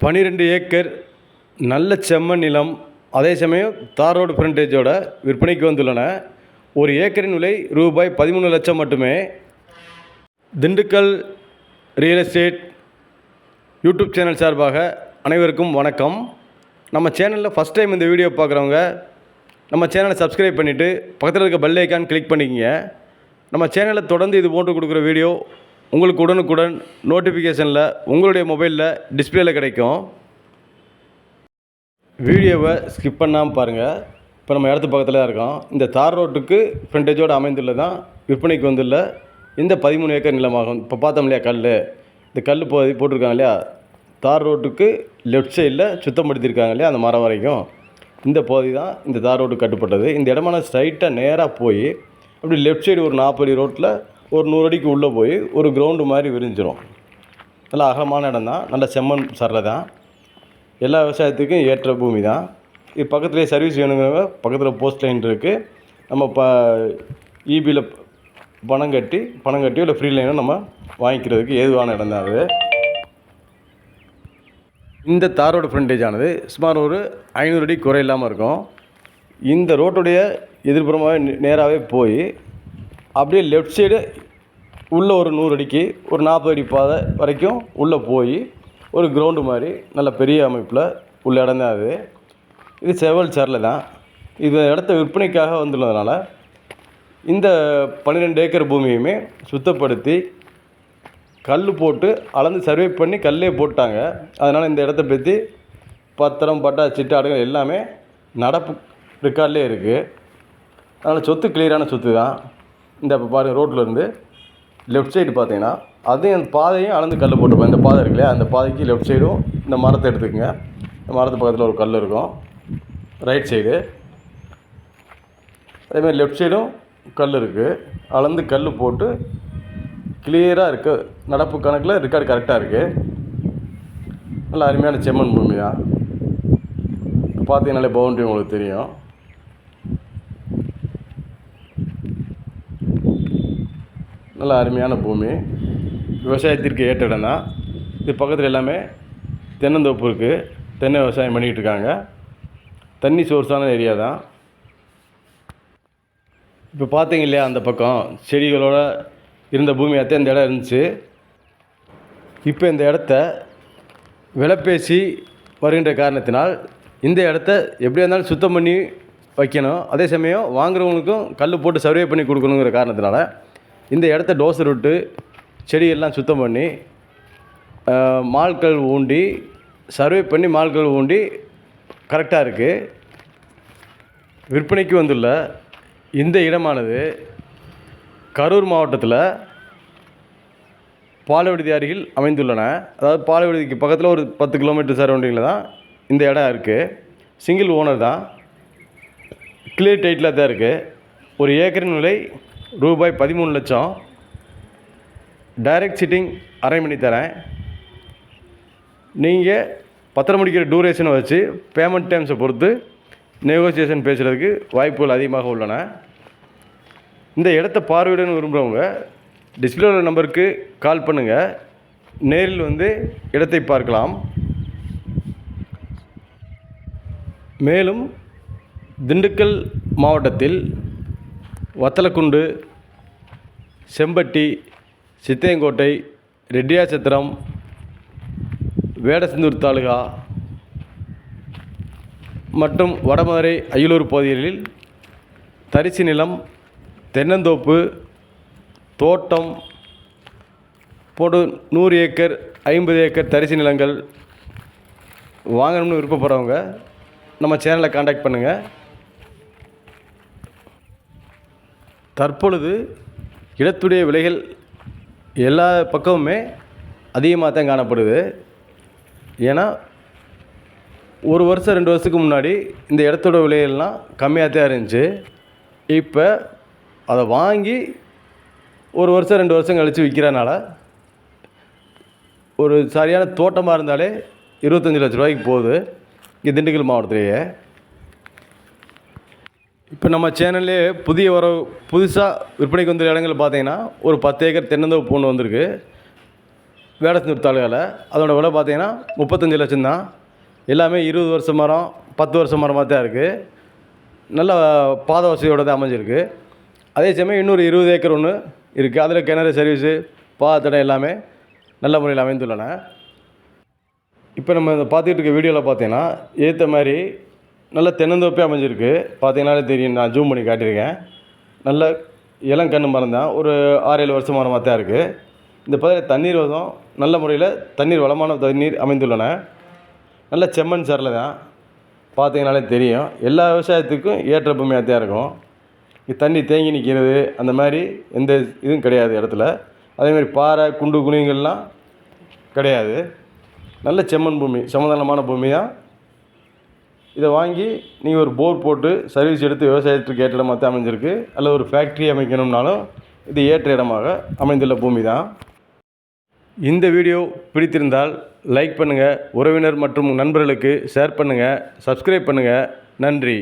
பன்னிரெண்டு ஏக்கர் நல்ல செம்மண் நிலம் அதே சமயம் தார் ரோடு ஃப்ரண்டேஜோட விற்பனைக்கு வந்துள்ளன. ஒரு ஏக்கரின் விலை ரூபாய் பதிமூணு லட்சம் மட்டுமே. Dindigul real estate YouTube channel சார்பாக அனைவருக்கும் வணக்கம். நம்ம சேனலில் ஃபஸ்ட் டைம் இந்த வீடியோ பார்க்குறவங்க நம்ம சேனலை சப்ஸ்கிரைப் பண்ணிவிட்டு பக்கத்தில் இருக்க பெல் ஐக்கான் கிளிக் பண்ணிக்கங்க. நம்ம சேனலில் தொடர்ந்து இது போன்று கொடுக்குற வீடியோ உங்களுக்கு உடனுக்குடன் நோட்டிஃபிகேஷனில் உங்களுடைய மொபைலில் டிஸ்பிளேயில் கிடைக்கும். வீடியோவை ஸ்கிப் பண்ணாமல் பாருங்கள் இப்போ நம்ம இடத்து பக்கத்தில் தான் இருக்கோம். இந்த தார் ரோட்டுக்கு ஃப்ரண்டேஜோடு அமைந்துள்ளதான் விற்பனைக்கு வந்துள்ள இந்த பதிமூணு ஏக்கர் நிலமாகும். இப்போ பார்த்தோம் இல்லையா கல் இந்த கல் போ போட்டிருக்காங்க இல்லையா? தார் ரோட்டுக்கு லெஃப்ட் சைடில் சுத்தப்படுத்தியிருக்காங்க இல்லையா அந்த மரம் வரைக்கும். இந்த பகுதி தான் இந்த தார் ரோட்டுக்கு கட்டுப்பட்டது. இந்த இடமான ஸ்ட்ரைட்டாக நேராக போய் அப்படி லெஃப்ட் சைடு ஒரு நாற்பது ரோட்டில் ஒரு நூறு அடிக்கு உள்ளே போய் ஒரு கிரவுண்டு மாதிரி விரிஞ்சிடும் நல்ல அகலமான இடம் தான். நல்ல செம்மண் சரலை தான். எல்லா விவசாயத்துக்கும் ஏற்ற பூமி தான். இது பக்கத்துலேயே சர்வீஸ் வேணுங்கிறவங்க பக்கத்தில் போஸ்ட் லைன் இருக்குது நம்ம ப இபியில் பணம் கட்டி பணம் கட்டியோ இல்லை ஃப்ரீ லைனோ நம்ம வாங்கிக்கிறதுக்கு ஏதுவான இடம் தான் அது. இந்த தாரோட ஃப்ரண்டேஜ் ஆனது சுமார் ஒரு ஐநூறு அடி குறை இல்லாமல் இருக்கும். இந்த ரோட்டுடைய எதிர்ப்புறமாகவே நேராகவே போய் அப்படியே லெஃப்ட் சைடு உள்ளே ஒரு நூறு அடிக்கு ஒரு நாற்பது அடி பாதை வரைக்கும் உள்ளே போய் ஒரு கிரவுண்டு மாதிரி நல்ல பெரிய அமைப்பில் உள்ள இடம் தான் அது. இது செவல் சேரில் தான். இது இடத்த விற்பனைக்காக வந்துள்ளதுனால இந்த பன்னிரெண்டு ஏக்கர் பூமியுமே சுத்தப்படுத்தி கல் போட்டு அளந்து சர்வே பண்ணி கல்லே போட்டாங்க. அதனால் இந்த இடத்த பற்றி பத்திரம் பட்டா சிட்டு அடங்கல் எல்லாமே நடப்பு ரெக்கார்ட்லேயே இருக்குது அதனால் சொத்து கிளியரான சொத்து தான். இந்த இப்போ பாருங்கள் ரோட்டில் இருந்து லெஃப்ட் சைடு பார்த்தீங்கன்னா அதையும் அந்த பாதையும் அளந்து கல் போட்டுருப்போம் இந்த பாதை இருக்குல்லையா? அந்த பாதைக்கு லெஃப்ட் சைடும் இந்த மரத்தை எடுத்துக்கோங்க. இந்த மரத்து பக்கத்தில் ஒரு கல் இருக்கும். ரைட் சைடு அதேமாதிரி லெஃப்ட் சைடும் கல் இருக்குது அளந்து கல் போட்டு கிளியராக இருக்குது நடப்பு கணக்கில் ரெக்கார்டு கரெக்டாக இருக்குது நல்ல அருமையான செம்மண் பூமியாக தான் பார்த்தீங்கனாலே பவுண்ட்ரி உங்களுக்கு தெரியும். நல்ல அருமையான பூமி. விவசாயத்திற்கு ஏற்ற இடம் தான். இது பக்கத்தில் எல்லாமே தென்னந்தோப்பு இருக்குது தென்னை விவசாயம் பண்ணிக்கிட்டு இருக்காங்க. தண்ணி சோர்ஸான ஏரியா தான். இப்போ பார்த்தீங்க இல்லையா அந்த பக்கம் செடிகளோட இருந்த பூமியாகத்தான் இந்த இடம் இருந்துச்சு. இப்போ இந்த இடத்த விலைப்பேசி வருகின்ற காரணத்தினால் இந்த இடத்த எப்படியா இருந்தாலும் சுத்தம் பண்ணி வைக்கணும். அதே சமயம் வாங்குறவங்களுக்கும் கல் போட்டு சர்வே பண்ணி கொடுக்கணுங்கிற காரணத்தினால இந்த இடத்த டோசர் விட்டு செடியெல்லாம் சுத்தம் பண்ணி மால்கள் ஊண்டி சர்வே பண்ணி மால்கள் ஊண்டி கரெக்டாக இருக்குது விற்பனைக்கு வந்துள்ள இந்த இடமானது கரூர் மாவட்டத்தில் பாலவிடுதி அருகில் அமைந்துள்ளன. அதாவது பாலவிடுதிக்கு பக்கத்தில் ஒரு பத்து கிலோமீட்டர் சரௌண்டிங்கில் தான் இந்த இடம் இருக்குது சிங்கிள் ஓனர் தான். கிளியர் டைட்டில் தான் இருக்குது ஒரு ஏக்கரின் விலை ரூபாய் பதிமூணு லட்சம். டைரக்ட் சிட்டிங் அரேஞ்ச் பண்ணி தரேன். நீங்கள் பத்திரம் முடிக்கிற டூரேஷனை வச்சு பேமெண்ட் டைம்ஸை பொறுத்து நெகோசியேஷன் பேசுகிறதுக்கு வாய்ப்புகள் அதிகமாக உள்ளன. இந்த இடத்த பார்வையிடன்னு விரும்புகிறவங்க டிஸ்பிளே நம்பருக்கு கால் பண்ணுங்கள் நேரில் வந்து இடத்தை பார்க்கலாம். மேலும் திண்டுக்கல் மாவட்டத்தில் வத்தலக்குண்டு செம்பட்டி சித்தையங்கோட்டை ரெட்டியாச்சத்திரம் வேடசந்தூர் தாலுகா மற்றும் வடமதுரை அயலூர் பகுதிகளில் தரிசு நிலம் தென்னந்தோப்பு தோட்டம் போட்டு நூறு ஏக்கர் ஐம்பது ஏக்கர் தரிசு நிலங்கள் வாங்கணும்னு விருப்பப்படுறவங்க நம்ம சேனலை காண்டாக்ட் பண்ணுங்கள் தற்பொழுது இடத்துடைய விலைகள் எல்லா பக்கமுமே அதிகமாக தான் காணப்படுது. ஏன்னா ஒரு வருஷம் ரெண்டு வருஷத்துக்கு முன்னாடி இந்த இடத்தோட விலையெல்லாம் கம்மியாக தான் இருந்துச்சு. இப்போ அதை வாங்கி ஒரு வருஷம் ரெண்டு வருஷம் கழித்து விற்கிறனால ஒரு சரியான தோட்டமாக இருந்தாலே இருபத்தஞ்சி லட்ச ரூபாய்க்கு போகுது. இங்கே திண்டுக்கல் மாவட்டத்திலேயே. இப்போ நம்ம சேனல்லே புதிய வர புதுசாக விற்பனைக்கு வந்துள்ள இடங்கள் பார்த்தீங்கன்னா ஒரு பத்து ஏக்கர் தென்னந்தோப்பு ஒன்று வந்திருக்கு. வேடசந்தூர் தாலுகாவில் அதோட விலை பார்த்தீங்கன்னா முப்பத்தஞ்சு லட்சம் தான். எல்லாமே இருபது வருஷம் மரம் பத்து வருஷம் மரமாக தான் இருக்குது நல்ல பாத வசதியோட தான் அமைஞ்சிருக்கு. அதே சமயம் இன்னொரு இருபது ஏக்கர் ஒன்று இருக்குது அதில் கிணறு சர்வீஸு பாதத்தடம் எல்லாமே நல்ல முறையில் அமைந்துள்ளன. இப்போ நம்ம இந்த பார்த்துக்கிட்டு இருக்க வீடியோவில் பார்த்தீங்கன்னா ஏற்ற மாதிரி நல்ல தென்னந்தோப்பே அமைஞ்சிருக்கு. பார்த்தீங்கன்னாலே தெரியும் நான் ஜூம் பண்ணி காட்டியிருக்கேன். நல்ல இளங்கன்று மரம் தான். ஒரு ஆறு ஏழு வருஷம் மரமாக தான் இருக்குது இந்த பகுதியில் தண்ணீர் வசம் நல்ல முறையில் தண்ணீர் வளமான தண்ணீர் அமைந்துள்ளன. நல்ல செம்மண் சரலை தான். பார்த்தீங்கனாலே தெரியும். எல்லா விவசாயத்துக்கும் ஏற்ற பூமியாக தான் இருக்கும். இது தண்ணி தேங்கி நிற்கிறது அந்த மாதிரி எந்த இதுவும் கிடையாது இடத்துல. அதேமாதிரி பாறை குண்டு குழிங்கள்லாம் கிடையாது. நல்ல செம்மண் பூமி சமதளமான பூமி தான். இதை வாங்கி நீங்கள் ஒரு போர் போட்டு சர்வீஸ் எடுத்து விவசாயத்துக்கு ஏற்ற இடமாக தான் அமைஞ்சிருக்கு. அல்ல ஒரு ஃபேக்ட்ரி அமைக்கணும்னாலும் இது ஏற்ற இடமாக அமைந்துள்ள பூமி தான். இந்த வீடியோ பிடித்திருந்தால் லைக் பண்ணுங்கள் உறவினர் மற்றும் நண்பர்களுக்கு ஷேர் பண்ணுங்கள் சப்ஸ்கிரைப் பண்ணுங்கள் நன்றி.